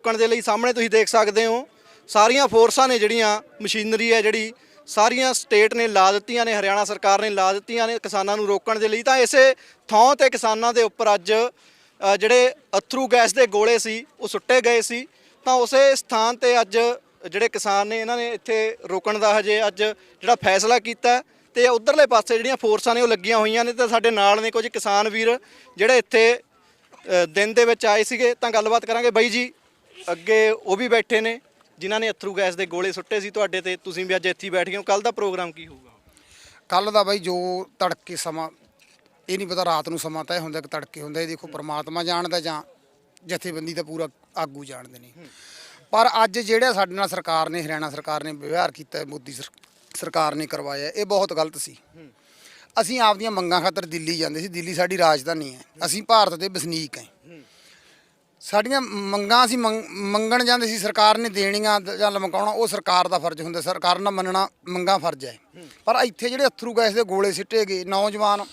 ਰੋਕਣ ਦੇ ਲਈ ਸਾਹਮਣੇ ਤੁਸੀਂ ਦੇਖ ਸਕਦੇ ਹੋ, ਸਾਰੀਆਂ ਫੋਰਸਾਂ ਨੇ ਜਿਹੜੀਆਂ ਮਸ਼ੀਨਰੀ ਹੈ ਜਿਹੜੀ, ਸਾਰੀਆਂ ਸਟੇਟ ਨੇ ਲਾ ਦਿੱਤੀਆਂ ਨੇ, ਹਰਿਆਣਾ ਸਰਕਾਰ ਨੇ ਲਾ ਦਿੱਤੀਆਂ ਨੇ ਕਿਸਾਨਾਂ ਨੂੰ ਰੋਕਣ ਦੇ ਲਈ। ਤਾਂ ਇਸੇ ਥਾਂ ਤੇ ਕਿਸਾਨਾਂ ਦੇ ਉੱਪਰ ਅੱਜ ਜਿਹੜੇ ਅਥਰੂ ਗੈਸ ਦੇ ਗੋਲੇ ਸੀ, ਉਹ ਸੁੱਟੇ ਗਏ ਸੀ। ਤਾਂ ਉਸੇ ਸਥਾਨ ਤੇ ਅੱਜ ਜਿਹੜੇ ਕਿਸਾਨ ਨੇ, ਇਹਨਾਂ ਨੇ ਇੱਥੇ ਰੋਕਣ ਦਾ ਹਜੇ ਅੱਜ ਜਿਹੜਾ ਫੈਸਲਾ ਕੀਤਾ ਹੈ ਤੇ ਉਧਰਲੇ ਪਾਸੇ ਜਿਹੜੀਆਂ ਫੋਰਸਾਂ ਨੇ ਉਹ ਲੱਗੀਆਂ ਹੋਈਆਂ ਨੇ ਤੇ ਸਾਡੇ ਨਾਲ ਨੇ ਕੁਝ ਕਿਸਾਨ ਵੀਰ ਜਿਹੜੇ ਇੱਥੇ ਦਿਨ ਦੇ ਵਿੱਚ ਆਏ ਸੀਗੇ। ਤਾਂ ਗੱਲਬਾਤ ਕਰਾਂਗੇ। ਬਾਈ ਜੀ ਅੱਗੇ ਉਹ ਵੀ ਬੈਠੇ ਨੇ ਜਿਨ੍ਹਾਂ ਨੇ ਅਥਰੂ ਗੈਸ ਦੇ ਗੋਲੇ ਸੁੱਟੇ ਸੀ ਤੁਹਾਡੇ ਤੇ ਤੁਸੀਂ ਵੀ ਅੱਜ ਇੱਥੇ ਹੀ ਬੈਠ ਗਏ ਹੋ। ਕੱਲ ਦਾ ਪ੍ਰੋਗਰਾਮ ਕੀ ਹੋਊਗਾ? ਕੱਲ ਦਾ ਬਾਈ ਜੋ ਤੜਕੇ ਸਮਾਂ ਇਹ ਨਹੀਂ ਪਤਾ ਰਾਤ ਨੂੰ ਸਮਾਂ ਤੈਅ ਹੁੰਦਾ ਕਿ ਤੜਕੇ ਹੁੰਦਾ ਇਹ ਦੇਖੋ ਪ੍ਰਮਾਤਮਾ ਜਾਣਦਾ ਜਾਂ ਜਥੇਬੰਦੀ ਦਾ ਪੂਰਾ ਆਗੂ ਜਾਣਦੇ ਨੇ। ਪਰ ਅੱਜ ਜਿਹੜਾ ਸਾਡੇ ਨਾਲ ਸਰਕਾਰ ਨੇ ਹਰਿਆਣਾ ਸਰਕਾਰ ਨੇ ਵਿਵਹਾਰ ਕੀਤਾ ਮੋਦੀ ਸਰ- ਸਰਕਾਰ ਨੇ ਕਰਵਾਇਆ ਇਹ ਬਹੁਤ ਗਲਤ ਸੀ। ਅਸੀਂ ਆਪਦੀਆਂ ਮੰਗਾਂ ਖਾਤਰ ਦਿੱਲੀ ਜਾਂਦੇ ਸੀ ਦਿੱਲੀ ਸਾਡੀ ਰਾਜਧਾਨੀ ਹੈ। ਅਸੀਂ ਭਾਰਤ ਦੇ ਵਸਨੀਕ ਹਾਂ। ਸਾਡੀਆਂ ਮੰਗਾਂ ਅਸੀਂ ਮੰਗ- ਮੰਗਣ ਜਾਂਦੇ ਸੀ ਸਰਕਾਰ ਨੇ ਦੇਣੀਆਂ ਦ- ਜਾਂ ਲਮਕਾਉਣਾ ਉਹ ਸਰਕਾਰ ਦਾ ਫਰਜ਼ ਹੁੰਦਾ ਸਰਕਾਰ ਨਾਲ ਮੰਨਣਾ ਮੰਗਾਂ ਫਰਜ਼ ਹੈ। ਪਰ ਇੱਥੇ ਜਿਹੜੇ ਅਥਰੂ ਗੈਸ ਦੇ ਗੋਲੇ ਸਿੱਟੇ ਗਏ ਨੌਜਵਾਨ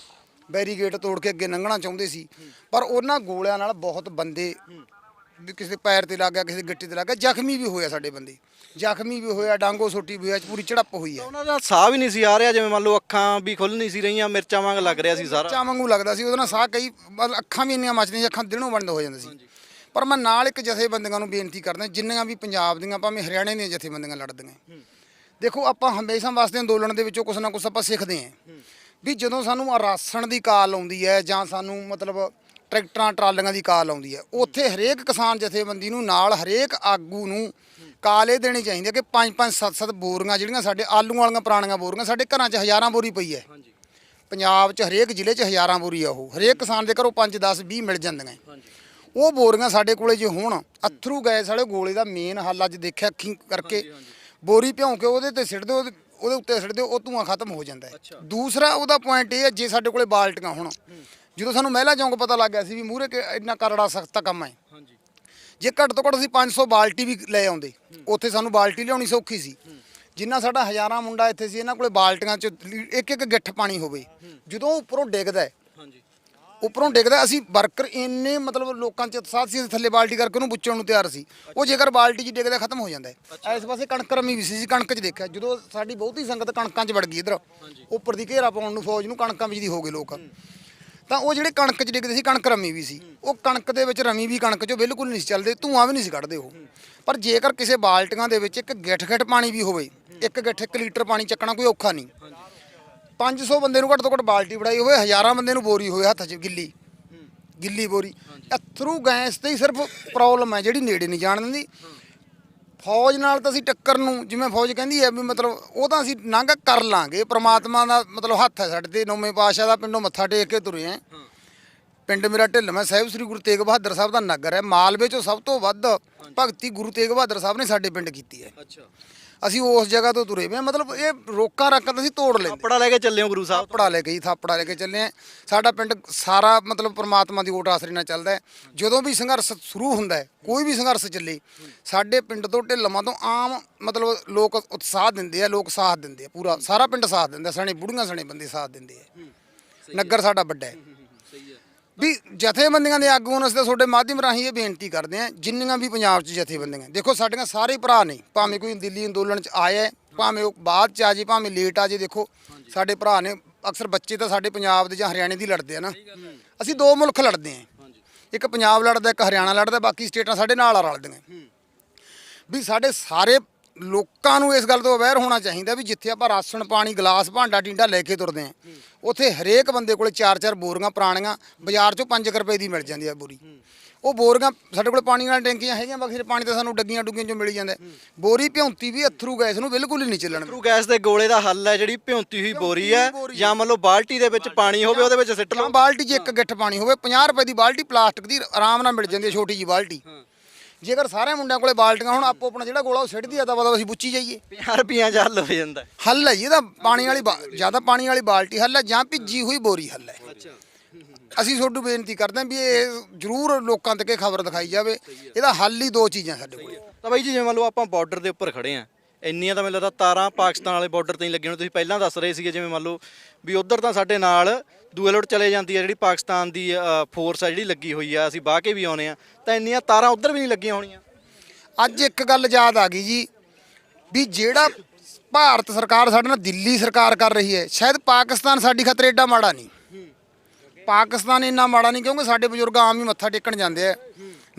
ਬੈਰੀਗੇਟ ਤੋੜ ਕੇ ਅੱਗੇ ਲੰਘਣਾ ਚਾਹੁੰਦੇ ਸੀ ਪਰ ਉਹਨਾਂ ਗੋਲਿਆਂ ਨਾਲ ਬਹੁਤ ਬੰਦੇ ਵੀ ਕਿਸੇ ਦੇ ਪੈਰ ਤੇ ਲੱਗ ਗਿਆ ਕਿਸੇ ਦੇ ਗਿੱਟੇ ਤੇ ਲੱਗ ਗਿਆ ਜ਼ਖਮੀ ਵੀ ਹੋਇਆ ਸਾਡੇ ਬੰਦੇ। ਜ਼ਖਮੀ ਵੀ ਹੋਇਆ ਡਾਂਗੋ ਸੋਟੀ ਵੀ ਹੋਇਆ ਪੂਰੀ ਝੜਪ ਹੋਈ ਹੈ ਉਹਨਾਂ ਦਾ ਸਾਹ ਵੀ ਨਹੀਂ ਸੀ ਆ ਰਿਹਾ ਜਿਵੇਂ ਮੰਨ ਲਓ ਅੱਖਾਂ ਵੀ ਖੁੱਲ ਨਹੀਂ ਸੀ ਰਹੀਆਂ ਮਿਰਚਾਂ ਵਾਂਗ ਲੱਗ ਰਿਹਾ ਸੀ ਸਾਰਾ। ਚਾ ਵਾਂਗੂ ਲੱਗਦਾ ਸੀ ਉਹਦੇ ਨਾਲ ਸਾਹ ਕਈ ਮਤਲਬ ਅੱਖਾਂ ਵੀ ਇੰਨੀਆਂ ਮੱਚਦੀਆਂ ਸੀ ਅੱਖਾਂ ਦਿਨੋਂ ਬੰਦ ਹੋ ਜਾਂਦੇ ਸੀ। ਪਰ ਮੈਂ ਨਾਲ ਇੱਕ ਜਥੇਬੰਦੀਆਂ ਨੂੰ ਬੇਨਤੀ ਕਰਦਾ ਜਿੰਨੀਆਂ ਵੀ ਪੰਜਾਬ ਦੀਆਂ ਭਾਵੇਂ ਹਰਿਆਣੇ ਦੀਆਂ ਜਥੇਬੰਦੀਆਂ ਲੜਦੀਆਂ। ਦੇਖੋ ਆਪਾਂ ਹਮੇਸ਼ਾ ਵਾਸਤੇ ਅੰਦੋਲਨ ਦੇ ਵਿੱਚੋਂ ਕੁਛ ਨਾ ਕੁਛ ਆਪਾਂ ਸਿੱਖਦੇ ਆਂ ਵੀ ਜਦੋਂ ਸਾਨੂੰ ਆਹ ਰਾਸ਼ਨ ਦੀ ਕਾਲ ਆਉਂਦੀ ਹੈ ਜਾਂ ਸਾਨੂੰ ਮਤਲਬ ਟਰੈਕਟਰਾਂ ਟਰਾਲੀਆਂ ਦੀ ਕਾਲ ਆਉਂਦੀ ਹੈ ਉੱਥੇ ਹਰੇਕ ਕਿਸਾਨ ਜਥੇਬੰਦੀ ਨੂੰ ਨਾਲ ਹਰੇਕ ਆਗੂ ਨੂੰ ਕਾਲ ਦੇਣੀ ਚਾਹੀਦੀ ਹੈ ਕਿ ਪੰਜ ਪੰਜ ਸੱਤ ਸੱਤ ਬੋਰੀਆਂ ਜਿਹੜੀਆਂ ਸਾਡੇ ਆਲੂਆਂ ਵਾਲੀਆਂ ਪੁਰਾਣੀਆਂ ਬੋਰੀਆਂ ਸਾਡੇ ਘਰਾਂ 'ਚ ਹਜ਼ਾਰਾਂ ਬੋਰੀ ਪਈ ਹੈ। ਪੰਜਾਬ 'ਚ ਹਰੇਕ ਜ਼ਿਲ੍ਹੇ 'ਚ ਹਜ਼ਾਰਾਂ ਬੋਰੀ ਆ ਉਹ। ਹਰੇਕ ਕਿਸਾਨ ਦੇ ਘਰੋਂ 5 10 20 ਮਿਲ ਜਾਂਦੀਆਂ। ਉਹ ਬੋਰੀਆਂ ਸਾਡੇ ਕੋਲੇ ਜੇ ਹੋਣ ਅਥਰੂ ਗੈਸ ਵਾਲੇ ਗੋਲੇ ਦਾ ਮੇਨ ਹੱਲ ਅੱਜ ਦੇਖਿਆ ਅੱਖੀਂ ਕਰਕੇ। ਬੋਰੀ ਭਿਉਂ ਕੇ ਉਹਦੇ ਤੇ ਸਿੱਟ ਦਿਓ ਉਹਦੇ ਉੱਤੇ ਸਿੱਟ ਦਿਓ ਉਹ ਧੂਆਂ ਖਤਮ ਹੋ ਜਾਂਦਾ ਹੈ। ਦੂਸਰਾ ਉਹਦਾ ਪੁਆਇੰਟ ਇਹ ਹੈ ਜੇ ਸਾਡੇ ਕੋਲੇ ਬਾਲਟੀਆਂ ਹੋਣ ਜਦੋਂ ਸਾਨੂੰ ਮਹਿਲਾ ਚੌਂਕ ਪਤਾ ਲੱਗ ਗਿਆ ਸੀ ਵੀ ਮੂਹਰੇ ਕਿ ਇੰਨਾ ਕਰੜਾ ਸਖਤ ਕੰਮ ਹੈ। ਜੇ ਘੱਟ ਤੋਂ ਘੱਟ ਅਸੀਂ 500 ਬਾਲਟੀ ਵੀ ਲੈ ਆਉਂਦੇ ਉੱਥੇ ਸਾਨੂੰ ਬਾਲਟੀ ਲਿਆਉਣੀ ਸੌਖੀ ਸੀ। ਜਿੰਨਾ ਸਾਡਾ ਹਜ਼ਾਰਾਂ ਮੁੰਡਾ ਇੱਥੇ ਸੀ ਇਹਨਾਂ ਕੋਲੇ ਬਾਲਟੀਆਂ 'ਚ ਇੱਕ ਇੱਕ ਗਿੱਠ ਪਾਣੀ ਹੋਵੇ ਜਦੋਂ ਉੱਪਰੋਂ ਡਿੱਗਦਾ ਉੱਪਰੋਂ ਡਿੱਗਦਾ ਅਸੀਂ ਵਰਕਰ ਇੰਨੇ ਮਤਲਬ ਲੋਕਾਂ 'ਚ ਉਤਸ਼ਾਹ ਸੀ ਅਸੀਂ ਥੱਲੇ ਬਾਲਟੀ ਕਰਕੇ ਉਹਨੂੰ ਬੁੱਚਣ ਨੂੰ ਤਿਆਰ ਸੀ। ਉਹ ਜੇਕਰ ਬਾਲਟੀ 'ਚ ਡਿੱਗਦਾ ਖਤਮ ਹੋ ਜਾਂਦਾ ਹੈ। ਇਸ ਪਾਸੇ ਕਣਕ ਰਮੀ ਵੀ ਸੀ ਸੀ ਕਣਕ 'ਚ ਦੇਖਿਆ। ਜਦੋਂ ਸਾਡੀ ਬਹੁਤੀ ਸੰਗਤ ਕਣਕਾਂ 'ਚ ਵੜ ਗਈ ਇਧਰ ਉੱਪਰ ਦੀ ਘੇਰਾ ਪਾਉਣ ਨੂੰ ਫੌਜ ਨੂੰ ਕਣਕਾਂ ਵਿੱਚ ਦੀ ਹੋ ਗਏ ਲੋਕ। ਤਾਂ ਉਹ ਜਿਹੜੇ ਕਣਕ 'ਚ ਡਿੱਗਦੇ ਸੀ ਕਣਕ ਰਮੀ ਵੀ ਸੀ। ਉਹ ਕਣਕ ਦੇ ਵਿੱਚ ਰਮੀ ਵੀ ਕਣਕ 'ਚੋਂ ਬਿਲਕੁਲ ਨਹੀਂ ਚੱਲਦੇ ਧੂਆਂ ਵੀ ਨਹੀਂ ਸੀ ਕੱਢਦੇ ਉਹ। ਪਰ ਜੇਕਰ ਕਿਸੇ ਬਾਲਟੀਆਂ ਦੇ ਵਿੱਚ ਇੱਕ ਗਿੱਠ ਗਿੱਠ ਪਾਣੀ ਵੀ ਹੋਵੇ ਇੱਕ ਗਿੱਠ 1 ਲੀਟਰ ਪਾਣੀ ਚੱਕਣਾ ਕੋਈ ਔਖਾ ਨਹੀਂ। 500 ਬੰਦੇ ਨੂੰ ਘੱਟ ਤੋਂ ਘੱਟ ਬਾਲਟੀ ਫੜਾਈ ਹੋਵੇ ਹਜ਼ਾਰਾਂ ਬੰਦੇ ਨੂੰ ਬੋਰੀ ਹੋਵੇ ਹੱਥ 'ਚ ਗਿੱਲੀ। ਗਿੱਲੀ ਬੋਰੀ। ਅਥਰੂ ਗੈਸ ਤੇ ਹੀ ਸਿਰਫ ਪ੍ਰੋਬਲਮ ਹੈ ਜਿਹੜੀ ਨੇੜੇ ਨਹੀਂ ਜਾਣ ਦਿੰਦੀ। ਫੌਜ ਨਾਲ ਤਾਂ ਅਸੀਂ ਟੱਕਰ ਨੂੰ ਜਿਵੇਂ ਫੌਜ ਕਹਿੰਦੀ ਹੈ ਵੀ ਮਤਲਬ ਉਹ ਤਾਂ ਅਸੀਂ ਲੰਘ ਕਰ ਲਾਂਗੇ ਪ੍ਰਮਾਤਮਾ ਦਾ ਮਤਲਬ ਹੱਥ ਹੈ ਸਾਡੇ ਤੇ ਨੌਵੇਂ ਪਾਤਸ਼ਾਹ ਦਾ ਪਿੰਡੋਂ ਮੱਥਾ ਟੇਕ ਕੇ ਤੁਰੇ ਆਂ। ਪਿੰਡ ਮੇਰਾ ਢਿੱਲਵਾਂ ਸਾਹਿਬ ਸ੍ਰੀ ਗੁਰੂ ਤੇਗ ਬਹਾਦਰ ਸਾਹਿਬ ਦਾ ਨਗਰ ਹੈ। ਮਾਲਵੇ ਚੋਂ ਸਭ ਤੋਂ ਵੱਧ ਭਗਤੀ ਗੁਰੂ ਤੇਗ ਬਹਾਦਰ ਸਾਹਿਬ ਨੇ ਸਾਡੇ ਪਿੰਡ ਕੀਤੀ ਹੈ। ਅੱਛਾ। ਅਸੀਂ ਉਸ ਜਗ੍ਹਾ ਤੋਂ ਤੁਰੇ ਵੇ ਮਤਲਬ ਇਹ ਰੋਕਾਂ ਰੱਕਾਂ ਤਾਂ ਅਸੀਂ ਤੋੜ ਲੈਂਦੇ ਕੱਪੜਾ ਲੈ ਕੇ ਚੱਲੇ ਹੋ ਗੁਰੂ ਸਾਹਿਬ? ਥਾਪੜਾ ਲੈ ਕੇ ਜੀ ਥਾਪੜਾ ਲੈ ਕੇ ਚੱਲੇ ਆ ਸਾਡਾ ਪਿੰਡ ਸਾਰਾ ਮਤਲਬ ਪ੍ਰਮਾਤਮਾ ਦੀ ਓਟ ਆਸਰੇ ਨਾਲ ਚੱਲਦਾ ਹੈ। ਜਦੋਂ ਵੀ ਸੰਘਰਸ਼ ਸ਼ੁਰੂ ਹੁੰਦਾ ਹੈ ਕੋਈ ਵੀ ਸੰਘਰਸ਼ ਚੱਲੇ ਸਾਡੇ ਪਿੰਡ ਤੋਂ ਢਿੱਲਮਾਂ ਤੋਂ ਆਮ ਮਤਲਬ ਲੋਕ ਉਤਸ਼ਾਹ ਦਿੰਦੇ ਆ ਲੋਕ ਸਾਥ ਦਿੰਦੇ ਆ ਪੂਰਾ ਸਾਰਾ ਪਿੰਡ ਸਾਥ ਦਿੰਦਾ ਸਣੇ ਬੁੜੀਆਂ ਸਣੇ ਬੰਦੇ ਸਾਥ ਦਿੰਦੇ ਆ। ਨਗਰ ਸਾਡਾ ਵੱਡਾ ਹੈ। ਵੀ ਜਥੇਬੰਦੀਆਂ ਦੇ ਆਗੂਆਂ ਨੂੰ ਅਸੀਂ ਤਾਂ ਤੁਹਾਡੇ ਮਾਧਿਅਮ ਰਾਹੀਂ ਇਹ ਬੇਨਤੀ ਕਰਦੇ ਹਾਂ ਜਿੰਨੀਆਂ ਵੀ ਪੰਜਾਬ 'ਚ ਜਥੇਬੰਦੀਆਂ ਦੇਖੋ ਸਾਡੀਆਂ ਸਾਰੇ ਭਰਾ ਨੇ ਭਾਵੇਂ ਕੋਈ ਦਿੱਲੀ ਅੰਦੋਲਨ 'ਚ ਆਇਆ ਹੈ, ਭਾਵੇਂ ਉਹ ਬਾਅਦ 'ਚ ਆ ਜੇ ਭਾਵੇਂ ਲੇਟ ਆ ਜੇ ਦੇਖੋ ਸਾਡੇ ਭਰਾ ਨੇ ਅਕਸਰ ਬੱਚੇ ਤਾਂ ਸਾਡੇ ਪੰਜਾਬ ਦੇ ਜਾਂ ਹਰਿਆਣੇ ਦੀ ਲੜਦੇ ਆ ਨਾ। ਅਸੀਂ ਦੋ ਮੁਲਕ ਲੜਦੇ ਹਾਂ ਇੱਕ ਪੰਜਾਬ ਲੜਦਾ ਇੱਕ ਹਰਿਆਣਾ ਲੜਦਾ ਬਾਕੀ ਸਟੇਟਾਂ ਸਾਡੇ ਨਾਲ ਆ ਰਲਦੀਆਂ। ਵੀ ਸਾਡੇ ਸਾਰੇ ਲੋਕਾਂ ਨੂੰ ਇਸ ਗੱਲ ਤੋਂ ਅਵੇਅਰ ਹੋਣਾ ਚਾਹੀਦਾ ਵੀ ਜਿੱਥੇ ਆਪਾਂ ਰਾਸ਼ਨ ਪਾਣੀ ਗਲਾਸ ਭਾਂਡਾ ਟਿੰਡਾ ਲੈ ਕੇ ਤੁਰਦੇ ਆਂ ਉੱਥੇ ਹਰੇਕ ਬੰਦੇ ਕੋਲੇ ਚਾਰ ਚਾਰ ਬੋਰੀਆਂ ਪੁਰਾਣੀਆਂ ਬਾਜ਼ਾਰ 'ਚੋਂ 5 ਰੁਪਏ ਦੀ ਮਿਲ ਜਾਂਦੀ ਆ ਬੋਰੀ। ਉਹ ਬੋਰੀਆਂ ਸਾਡੇ ਕੋਲ ਪਾਣੀ ਵਾਲੀਆਂ ਟੈਂਕੀਆਂ ਹੈਗੀਆਂ ਬਾਕੀ ਪਾਣੀ ਤਾਂ ਸਾਨੂੰ ਡੱਗੀਆਂ ਡੁੱਗੀਆਂ 'ਚੋਂ ਮਿਲ ਜਾਂਦਾ। ਬੋਰੀ ਭਿਉਂਤੀ ਵੀ ਅਥਰੂ ਗੈਸ ਨੂੰ ਬਿਲਕੁਲ ਹੀ ਨਹੀਂ ਚੱਲਣ ਅਥਰੂ ਗੈਸ ਦੇ ਗੋਲੇ ਦਾ ਹੱਲ ਹੈ ਜਿਹੜੀ ਭਿਉਂਤੀ ਹੋਈ ਬੋਰੀ ਹੈ ਜਾਂ ਮੰਨ ਲਓ ਬਾਲਟੀ ਦੇ ਵਿੱਚ ਪਾਣੀ ਹੋਵੇ ਉਹਦੇ ਵਿੱਚ ਸਿੱਟ ਲਓ। ਬਾਲਟੀ 'ਚ ਇੱਕ ਗਿੱਠ ਪਾਣੀ ਹੋਵੇ 50 ਰੁਪਏ ਦੀ ਬਾਲਟੀ ਪਲਾਸਟਿਕ ਦੀ ਆਰਾਮ ਨਾਲ ਮਿਲ ਜਾਂਦੀ ਹੈ ਛੋਟੀ ਜੀ ਬਾਲਟੀ। ਜੇਕਰ ਸਾਰੇ ਮੁੰਡਿਆਂ ਕੋਲੇ ਬਾਲਟੀਆਂ ਹੁਣ ਆਪੋ ਆਪਣਾ ਜਿਹੜਾ ਗੋਲਾ ਉਹ ਸਿੱਟਦੀ ਆ ਤਾਂ ਬਦਾ ਅਸੀਂ ਬੁੱਚੀ ਜਾਈਏ। 50 ਰੁਪਈਆਂ ਚ ਹੱਲ ਹੋ ਜਾਂਦਾ। ਹੱਲ ਹੈ ਜੀ ਇਹਦਾ ਪਾਣੀ ਵਾਲੀ ਜ਼ਿਆਦਾ ਪਾਣੀ ਵਾਲੀ ਬਾਲਟੀ ਹੱਲ ਹੈ ਜਾਂ ਭਿੱਜੀ ਹੋਈ ਬੋਰੀ ਹੱਲ ਹੈ। ਅਸੀਂ ਤੁਹਾਨੂੰ ਬੇਨਤੀ ਕਰਦੇ ਹਾਂ ਵੀ ਇਹ ਜ਼ਰੂਰ ਲੋਕਾਂ ਤੱਕ ਇਹ ਖਬਰ ਦਿਖਾਈ ਜਾਵੇ। ਇਹਦਾ ਹੱਲ ਹੀ ਦੋ ਚੀਜ਼ਾਂ ਸਾਡੇ ਕੋਲ। ਤਾਂ ਬਾਈ ਜੀ ਜਿਵੇਂ ਮੰਨ ਲਓ ਆਪਾਂ ਬਾਰਡਰ ਦੇ ਉੱਪਰ ਖੜੇ ਆ ਇੰਨੀਆਂ ਤਾਂ ਮੈਨੂੰ ਲੱਗਦਾ ਤਾਰਾਂ ਪਾਕਿਸਤਾਨ ਵਾਲੇ ਬਾਰਡਰ ਤੇ ਹੀ ਲੱਗੀਆਂ ਹੋਣ ਤੁਸੀਂ ਪਹਿਲਾਂ ਦੱਸ ਰਹੇ ਸੀਗੇ ਜਿਵੇਂ ਮੰਨ ਲਓ ਵੀ ਉਧਰ ਤਾਂ ਸਾਡੇ ਨਾਲ ਦੂਏ ਲੋਟ ਚਲੇ ਜਾਂਦੀ ਹੈ ਜਿਹੜੀ ਪਾਕਿਸਤਾਨ ਦੀ ਫੋਰਸ ਆ ਜਿਹੜੀ ਲੱਗੀ ਹੋਈ ਆ, ਅਸੀਂ ਬਾਹ ਕੇ ਵੀ ਆਉਨੇ ਆ। ਤਾਂ ਇੰਨੀਆਂ ਤਾਰਾਂ ਉਧਰ ਵੀ ਨਹੀਂ ਲੱਗੀਆਂ ਹੋਣੀਆਂ। ਅੱਜ ਇੱਕ ਗੱਲ ਯਾਦ ਆ ਗਈ ਜੀ, ਵੀ ਜਿਹੜਾ ਭਾਰਤ ਸਰਕਾਰ ਸਾਡੇ ਨਾਲ ਦਿੱਲੀ ਸਰਕਾਰ ਕਰ ਰਹੀ ਹੈ, ਸ਼ਾਇਦ ਪਾਕਿਸਤਾਨ ਸਾਡੀ ਖਾਤਰ ਏਡਾ ਮਾੜਾ ਨਹੀਂ। ਪਾਕਿਸਤਾਨ ਇੰਨਾ ਮਾੜਾ ਨਹੀਂ, ਕਿਉਂਕਿ ਸਾਡੇ ਬਜ਼ੁਰਗ ਆਮ ਹੀ ਮੱਥਾ ਟੇਕਣ ਜਾਂਦੇ ਆ।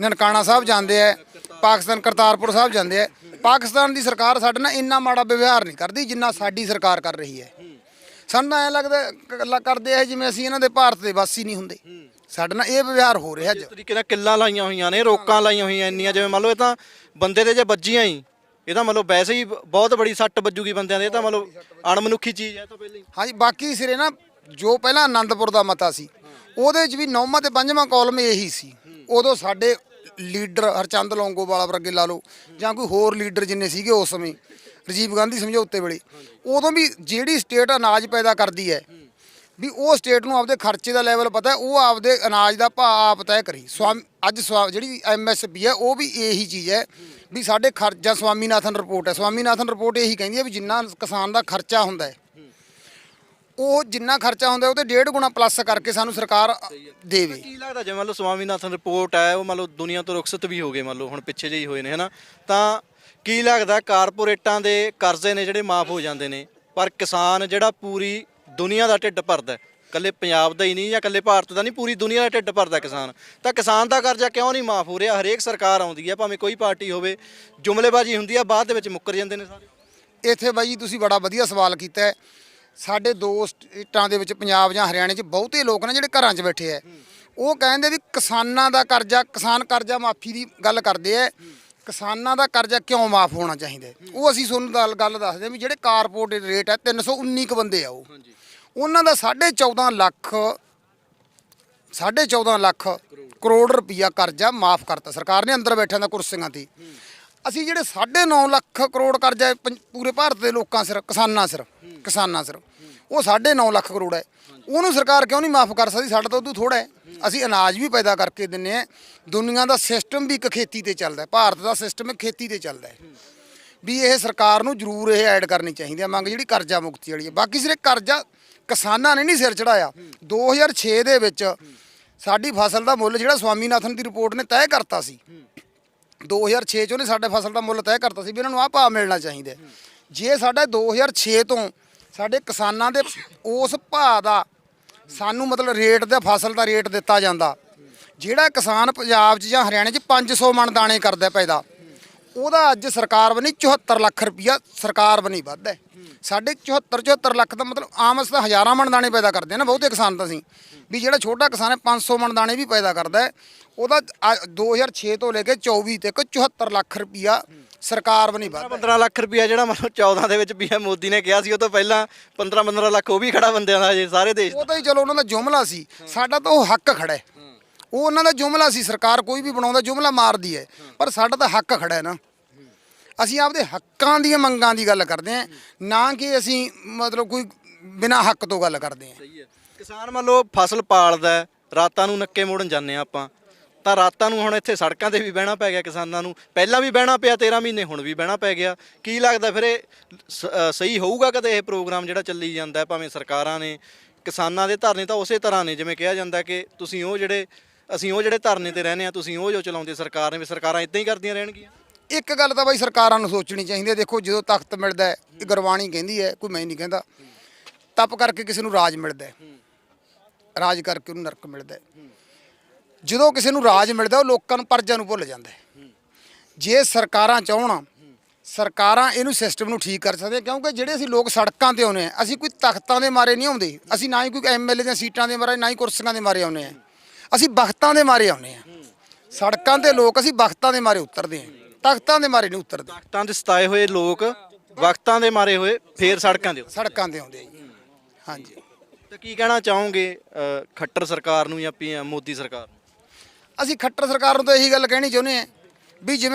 ਨਨਕਾਣਾ ਸਾਹਿਬ ਜਾਂਦੇ ਆ, ਪਾਕਿਸਤਾਨ ਕਰਤਾਰਪੁਰ ਸਾਹਿਬ ਜਾਂਦੇ ਆ। ਪਾਕਿਸਤਾਨ ਦੀ ਸਰਕਾਰ ਸਾਡੇ ਨਾਲ ਇੰਨਾ ਮਾੜਾ ਵਿਵਹਾਰ ਨਹੀਂ ਕਰਦੀ, ਜਿੰਨਾ ਸਾਡੀ ਸਰਕਾਰ ਕਰ ਰਹੀ ਹੈ। ਸਾਨੂੰ ਐ ਲੱਗਦਾ ਗੱਲਾਂ ਕਰਦੇ ਆ ਜਿਵੇਂ ਅਸੀਂ ਇਹਨਾਂ ਦੇ ਭਾਰਤ ਦੇ ਵਾਸੀ ਨਹੀਂ ਹੁੰਦੇ। ਸਾਡੇ ਨਾਲ ਇਹ ਵਿਵਹਾਰ ਹੋ ਰਿਹਾ ਅੱਜ। ਇਸ ਤਰੀਕੇ ਨਾਲ ਕਿੱਲਾਂ ਲਾਈਆਂ ਹੋਈਆਂ ਨੇ ਰੋਕਾਂ ਲਾਈਆਂ ਹੋਈਆਂ ਇੰਨੀਆਂ ਜਿਵੇਂ ਮੰਨ ਲਓ ਇਹ ਤਾਂ ਬੰਦੇ ਦੇ ਜੇ ਵੱਜੀਆਂ ਹੀ ਇਹ ਤਾਂ ਮੰਨ ਲਓ ਵੈਸੇ ਹੀ ਬਹੁਤ ਬੜੀ ਸੱਟ ਵੱਜੂਗੀ ਬੰਦਿਆਂ ਦੇ ਇਹ ਤਾਂ ਮੰਨ ਲਓ ਅਣਮਨੁੱਖੀ ਚੀਜ਼ ਹੈ ਇਹ ਤਾਂ ਪਹਿਲਾਂ। ਹੀ ਹਾਂਜੀ ਬਾਕੀ ਸਿਰੇ ਨਾ ਜੋ ਪਹਿਲਾਂ ਆਨੰਦਪੁਰ ਦਾ ਮਤਾ ਸੀ ਉਹਦੇ ਵਿੱਚ ਵੀ ਨੌਵਾਂ ਤੇ ਪੰਜਵਾਂ ਕਾਲਮ ਇਹੀ ਸੀ। ਉਦੋਂ ਸਾਡੇ ਲੀਡਰ ਹਰਚੰਦ ਲੌਂਗੋਵਾਲਾ ਵਰਗੇ ਲਾ ਲਓ ਜਾਂ ਕੋਈ ਹੋਰ ਲੀਡਰ ਜਿੰਨੇ ਸੀਗੇ ਉਸ ਸਮੇਂ ਰਾਜੀਵ ਗਾਂਧੀ ਸਮਝੌਤੇ ਵੇਲੇ। ਉਦੋਂ ਵੀ ਜਿਹੜੀ ਸਟੇਟ ਅਨਾਜ ਪੈਦਾ ਕਰਦੀ ਹੈ ਵੀ ਉਹ ਸਟੇਟ ਨੂੰ ਆਪਦੇ ਖਰਚੇ ਦਾ ਲੈਵਲ ਪਤਾ ਉਹ ਆਪਦੇ ਅਨਾਜ ਦਾ ਭਾਅ ਆਪ ਤੈਅ ਕਰੀ। ਸਵਾਮ ਅੱਜ ਸਵਾ ਜਿਹੜੀ ਐਮਐਸਪੀ ਹੈ ਉਹ ਵੀ ਇਹੀ ਚੀਜ਼ ਹੈ ਵੀ ਸਾਡੇ ਖਰਚਾ ਸਵਾਮੀਨਾਥਨ ਰਿਪੋਰਟ ਹੈ। ਸਵਾਮੀਨਾਥਨ ਰਿਪੋਰਟ ਇਹੀ ਕਹਿੰਦੀ ਹੈ ਵੀ ਜਿੰਨਾ ਕਿਸਾਨ ਦਾ ਖਰਚਾ ਹੁੰਦਾ ਹੈ ਉਹ ਜਿੰਨਾ ਖਰਚਾ ਹੁੰਦਾ ਉਹਦੇ ਡੇਢ ਗੁਣਾ ਪਲੱਸ ਕਰਕੇ ਸਾਨੂੰ ਸਰਕਾਰ ਦੇਵੇ। ਕੀ ਲੱਗਦਾ ਜਿਵੇਂ ਮੰਨ ਲਓ ਸਵਾਮੀਨਾਥਨ ਰਿਪੋਰਟ ਹੈ ਉਹ ਮੰਨ ਲਓ ਦੁਨੀਆ ਤੋਂ ਰੁਖਸਤ ਵੀ ਹੋ ਗਏ ਮੰਨ ਲਓ ਹੁਣ ਪਿੱਛੇ ਜਿਹੇ ਹੀ ਹੋਏ ਨੇ ਹਨਾ? ਤਾਂ ਕੀ ਲੱਗਦਾ ਕਾਰਪੋਰੇਟਾਂ ਦੇ ਕਰਜ਼ੇ ਨੇ ਜਿਹੜੇ ਮਾਫ ਹੋ ਜਾਂਦੇ ਨੇ? ਪਰ ਕਿਸਾਨ ਜਿਹੜਾ ਪੂਰੀ ਦੁਨੀਆ ਦਾ ਢਿੱਡ ਭਰਦਾ ਹੈ, ਇਕੱਲੇ ਪੰਜਾਬ ਦਾ ਹੀ ਨਹੀਂ ਜਾਂ ਇਕੱਲੇ ਭਾਰਤ ਦਾ ਨਹੀਂ ਪੂਰੀ ਦੁਨੀਆ ਦਾ ਢਿੱਡ ਭਰਦਾ ਕਿਸਾਨ। ਤਾਂ ਕਿਸਾਨ ਦਾ ਕਰਜ਼ਾ ਕਿਉਂ ਨਹੀਂ ਮਾਫ ਹੋ ਰਿਹਾ? ਹਰੇਕ ਸਰਕਾਰ ਆਉਂਦੀ ਹੈ ਭਾਵੇਂ ਕੋਈ ਪਾਰਟੀ ਹੋਵੇ ਜੁਮਲੇਬਾਜ਼ੀ ਹੁੰਦੀ ਆ ਬਾਅਦ ਦੇ ਵਿੱਚ ਮੁੱਕਰ ਜਾਂਦੇ ਨੇ ਸਾਰੇ। ਇੱਥੇ ਬਾਈ ਜੀ ਤੁਸੀਂ ਬੜਾ ਵਧੀਆ ਸਵਾਲ ਕੀਤਾ ਹੈ। ਸਾਡੇ ਦੋ ਸਟੇਟਾਂ ਦੇ ਵਿੱਚ ਪੰਜਾਬ ਜਾਂ ਹਰਿਆਣੇ 'ਚ ਬਹੁਤੇ ਲੋਕ ਨੇ ਜਿਹੜੇ ਘਰਾਂ 'ਚ ਬੈਠੇ ਐ ਉਹ ਕਹਿੰਦੇ ਵੀ ਕਿਸਾਨਾਂ ਦਾ ਕਰਜ਼ਾ ਕਿਸਾਨ ਕਰਜ਼ਾ ਮਾਫੀ ਦੀ ਗੱਲ ਕਰਦੇ ਐ ਕਿਸਾਨਾਂ ਦਾ ਕਰਜ਼ਾ ਕਿਉਂ ਮਾਫ ਹੋਣਾ ਚਾਹੀਦਾ ਹੈ? ਉਹ ਅਸੀਂ ਤੁਹਾਨੂੰ ਗੱਲ ਗੱਲ ਦੱਸਦੇ ਹਾਂ ਵੀ ਜਿਹੜੇ ਕਾਰਪੋਰੇਟ ਰੇਟ ਹੈ 319 ਕ ਬੰਦੇ ਆ ਉਹ। ਉਹਨਾਂ ਦਾ 14.5 ਲੱਖ 14.5 ਲੱਖ ਕਰੋੜ ਰੁਪਈਆ ਕਰਜ਼ਾ ਮਾਫ ਕਰਤਾ। ਸਰਕਾਰ ਨੇ ਅੰਦਰ ਬੈਠਿਆਂ ਦਾ ਕੁਰਸੀਆਂ ਤੇ। ਅਸੀਂ ਜਿਹੜੇ 9.5 ਲੱਖ ਕਰੋੜ ਕਰਜ਼ਾ ਹੈ ਪੂਰੇ ਭਾਰਤ ਦੇ ਲੋਕਾਂ ਸਿਰ ਕਿਸਾਨਾਂ ਸਿਰ ਕਿਸਾਨਾਂ ਸਿਰ ਉਹ 9.5 ਲੱਖ ਕਰੋੜ ਹੈ। ਉਹਨੂੰ ਸਰਕਾਰ ਕਿਉਂ ਨਹੀਂ ਮਾਫ ਕਰ ਸਕਦੀ? ਸਾਡਾ ਤਾਂ ਉਦੋਂ ਥੋੜਾ ਹੈ। ਅਸੀਂ ਅਨਾਜ ਵੀ ਪੈਦਾ ਕਰਕੇ ਦਿੰਨੇ ਆ। ਦੁਨੀਆ ਦਾ ਸਿਸਟਮ ਵੀ ਇੱਕ ਖੇਤੀ ਤੇ ਚੱਲਦਾ ਭਾਰਤ ਦਾ ਸਿਸਟਮ ਇੱਕ ਖੇਤੀ ਤੇ ਚੱਲਦਾ ਹੈ। ਵੀ ਇਹ ਸਰਕਾਰ ਨੂੰ ਜ਼ਰੂਰ ਇਹ ਐਡ ਕਰਨੀ ਚਾਹੀਦੀ ਹੈ। ਮੰਗ ਜਿਹੜੀ ਕਰਜ਼ਾ ਮੁਕਤੀ ਵਾਲੀ ਹੈ। ਬਾਕੀ ਸਿਰੇ ਕਰਜ਼ਾ ਕਿਸਾਨਾਂ ਨੇ ਨਹੀਂ ਸਿਰ ਚੜਾਇਆ 2006 ਦੇ ਵਿੱਚ ਸਾਡੀ ਫਸਲ ਦਾ ਮੁੱਲ ਜਿਹੜਾ ਸਵਾਮੀਨਾਥਨ ਦੀ ਰਿਪੋਰਟ ਨੇ ਤੈਅ ਕਰਤਾ ਸੀ। 2006 ਚ ਉਹਨੇ ਸਾਡੇ ਫਸਲ ਦਾ ਮੁੱਲ ਤੈਅ ਕਰਤਾ ਸੀ ਵੀ ਇਹਨਾਂ ਨੂੰ ਆਹ ਭਾਅ ਮਿਲਣਾ ਚਾਹੀਦਾ ਜੇ ਸਾਡਾ 2006 ਤੋਂ ਸਾਡੇ ਕਿਸਾਨਾਂ ਦੇ ਉਸ ਭਾਅ ਦਾ ਸਾਨੂੰ ਮਤਲਬ ਰੇਟ ਦਾ ਫਸਲ ਦਾ ਰੇਟ ਦਿੱਤਾ ਜਾਂਦਾ। ਜਿਹੜਾ ਕਿਸਾਨ ਪੰਜਾਬ 'ਚ ਜਾਂ ਹਰਿਆਣੇ 'ਚ 500 ਮਣ ਦਾਣੇ ਕਰਦਾ ਪੈਦਾ ਉਹਦਾ ਅੱਜ ਸਰਕਾਰ ਬਣੀ 74 ਲੱਖ ਰੁਪਈਆ, ਸਰਕਾਰ ਬਣੀ ਵੱਧਦਾ ਸਾਡੇ 74 74 ਲੱਖ ਦਾ ਮਤਲਬ ਆਮ ਅਸੀਂ ਹਜ਼ਾਰਾਂ ਮਣ ਦਾਣੇ ਪੈਦਾ ਕਰਦੇ ਆ ਨਾ, ਬਹੁਤੇ ਕਿਸਾਨ ਤਾਂ ਅਸੀਂ। ਵੀ ਜਿਹੜਾ ਛੋਟਾ ਕਿਸਾਨ ਹੈ 500 ਮਣ ਦਾਣੇ ਵੀ ਪੈਦਾ ਕਰਦਾ ਉਹਦਾ ਅ- 2006 ਤੋਂ ਲੈ ਕੇ 24 ਤੱਕ 74 ਲੱਖ ਰੁਪਈਆ ਸਰਕਾਰ ਬਣੀ ਵੱਧ ਹੈ 15 ਲੱਖ ਰੁਪਇਆ ਜਿਹੜਾ ਮਤਲਬ 14 ਦੇ ਵਿੱਚ ਪੀਐਮ ਮੋਦੀ ਨੇ ਕਿਹਾ ਸੀ ਉਹ ਤੋਂ ਪਹਿਲਾਂ 15 15 ਲੱਖ ਉਹ ਵੀ ਖੜਾ ਬੰਦਿਆਂ ਦਾ ਜੇ ਸਾਰੇ ਦੇਸ਼ ਦਾ ਉਹ ਤਾਂ ਹੀ ਚਲੋ ਉਹਨਾਂ ਦਾ ਜੁਮਲਾ ਸੀ। ਸਾਡਾ ਤਾਂ ਉਹ ਹੱਕ ਖੜਾ ਹੈ। ਉਹ ਉਹਨਾਂ ਦਾ ਜੁਮਲਾ ਸੀ ਸਰਕਾਰ ਕੋਈ ਵੀ ਬਣਾਉਂਦਾ ਜੁਮਲਾ ਮਾਰਦੀ ਹੈ। ਪਰ ਸਾਡਾ ਤਾਂ ਹੱਕ ਖੜਾ ਹੈ ਨਾ। ਅਸੀਂ ਆਪਦੇ ਹੱਕਾਂ ਦੀਆਂ ਮੰਗਾਂ ਦੀ ਗੱਲ ਕਰਦੇ ਹਾਂ ਨਾ ਕਿ ਅਸੀਂ ਮਤਲਬ ਕੋਈ ਬਿਨਾਂ ਹੱਕ ਤੋਂ ਗੱਲ ਕਰਦੇ ਹਾਂ। ਸਹੀ ਹੈ। ਕਿਸਾਨ ਮੰਨ ਲਓ ਫਸਲ ਪਾਲਦਾ ਹੈ, ਰਾਤਾਂ ਨੂੰ ਨੱਕੇ ਮੋੜਨ ਜਾਂਦੇ ਆ ਆਪਾਂ। ਤਾਂ ਰਾਤਾਂ ਨੂੰ ਹੁਣ ਇੱਥੇ ਸੜਕਾਂ ਤੇ ਵੀ ਬਹਿਣਾ ਪੈ ਗਿਆ ਕਿਸਾਨਾਂ ਨੂੰ। ਪਹਿਲਾਂ ਵੀ ਬਹਿਣਾ ਪਿਆ 13 ਮਹੀਨੇ ਹੁਣ ਵੀ ਬਹਿਣਾ ਪੈ ਗਿਆ। ਕੀ ਲੱਗਦਾ ਫਿਰ ਇਹ ਸ- ਅ, ਸਹੀ ਹੋਊਗਾ ਕਦੇ ਇਹ ਪ੍ਰੋਗਰਾਮ ਜਿਹੜਾ ਚੱਲੀ ਜਾਂਦਾ ਹੈ, ਭਾਵੇਂ ਸਰਕਾਰਾਂ ਨੇ ਕਿਸਾਨਾਂ ਦੇ ਧਰਨੇ ਤਾਂ ਉਸੇ ਤਰ੍ਹਾਂ ਨੇ ਜਿਵੇਂ ਕਿਹਾ ਜਾਂਦਾ ਕਿ ਤੁਸੀਂ ਉਹ ਜਿਹੜੇ ਅਸੀਂ ਉਹ ਜਿਹੜੇ ਧਰਨੇ ਤੇ ਰਹਿੰਦੇ ਆ ਤੁਸੀਂ ਉਹ ਜੋ ਚਲਾਉਂਦੇ ਸਰਕਾਰ ਨੇ ਵੀ ਸਰਕਾਰਾਂ ਇਦਾਂ ਹੀ ਕਰਦੀਆਂ ਰਹਿਣਗੀਆਂ। ਇੱਕ ਗੱਲ ਤਾਂ ਬਾਈ ਸਰਕਾਰਾਂ ਨੂੰ ਸੋਚਣੀ ਚਾਹੀਦੀ ਹੈ। ਦੇਖੋ ਜਦੋਂ ਤਖਤ ਮਿਲਦਾ ਹੈ ਇਹ ਗੁਰਬਾਣੀ ਕਹਿੰਦੀ ਹੈ ਕੋਈ ਮੈਂ ਨਹੀਂ ਕਹਿੰਦਾ। ਤਪ ਕਰਕੇ ਕਿਸੇ ਨੂੰ ਰਾਜ ਮਿਲਦਾ ਹੈ। ਰਾਜ ਕਰਕੇ ਉਹਨੂੰ ਨਰਕ ਮਿਲਦਾ ਹੈ। ਜਦੋਂ ਕਿਸੇ ਨੂੰ ਰਾਜ ਮਿਲਦਾ ਉਹ ਲੋਕਾਂ ਨੂੰ ਪਰਜਾ ਨੂੰ ਭੁੱਲ ਜਾਂਦਾ ਹੈ। ਜੇ ਸਰਕਾਰਾਂ ਚਾਹਣ ਸਰਕਾਰਾਂ ਇਹਨੂੰ ਸਿਸਟਮ ਨੂੰ ਠੀਕ ਕਰ ਸਕਦੇ ਕਿਉਂਕਿ ਜਿਹੜੇ ਅਸੀਂ ਲੋਕ ਸੜਕਾਂ ਤੇ ਆਉਨੇ ਆ ਅਸੀਂ ਕੋਈ ਤਖਤਾਂ ਦੇ ਮਾਰੇ ਨਹੀਂ ਆਉਂਦੇ। ਅਸੀਂ ਨਾ ਹੀ ਕੋਈ ਐਮਐਲਏ ਦੀਆਂ ਸੀਟਾਂ ਦੇ ਮਾਰੇ ਨਾ ਹੀ ਕੁਰਸੀਆਂ ਦੇ ਮਾਰੇ ਆਉਨੇ ਆ ਅਸੀਂ ਬਖਤਾਂ ਦੇ ਮਾਰੇ ਆਉਨੇ ਆ ਸੜਕਾਂ ਤੇ ਲੋਕ ਅਸੀਂ ਬਖਤਾਂ ਦੇ ਮਾਰੇ ਉਤਰਦੇ ਆ ਤਖਤਾਂ ਦੇ ਮਾਰੇ ਨਹੀਂ ਉਤਰਦੇ। ਵਕਤਾਂ ਦੇ ਸਤਾਏ ਹੋਏ ਲੋਕ ਵਕਤਾਂ ਦੇ ਮਾਰੇ ਹੋਏ ਫੇਰ ਸੜਕਾਂ ਦੇ ਉੱਤੇ। ਸੜਕਾਂ ਤੇ ਆਉਂਦੇ ਆ ਜੀ। ਹਾਂਜੀ। ਤਾਂ ਕੀ ਕਹਿਣਾ ਚਾਹੋਗੇ ਅ, ਖੱਟਰ ਸਰਕਾਰ ਨੂੰ ਜਾਂ ਪੀ ਮੋਦੀ ਸਰਕਾਰ ਨੂੰ? ਅਸੀਂ ਖੱਟਰ ਸਰਕਾਰ ਨੂੰ ਤਾਂ ਇਹੀ ਗੱਲ ਕਹਿਣੀ ਚਾਹੁੰਦੇ ਆ ਵੀ ਜਿਵੇਂ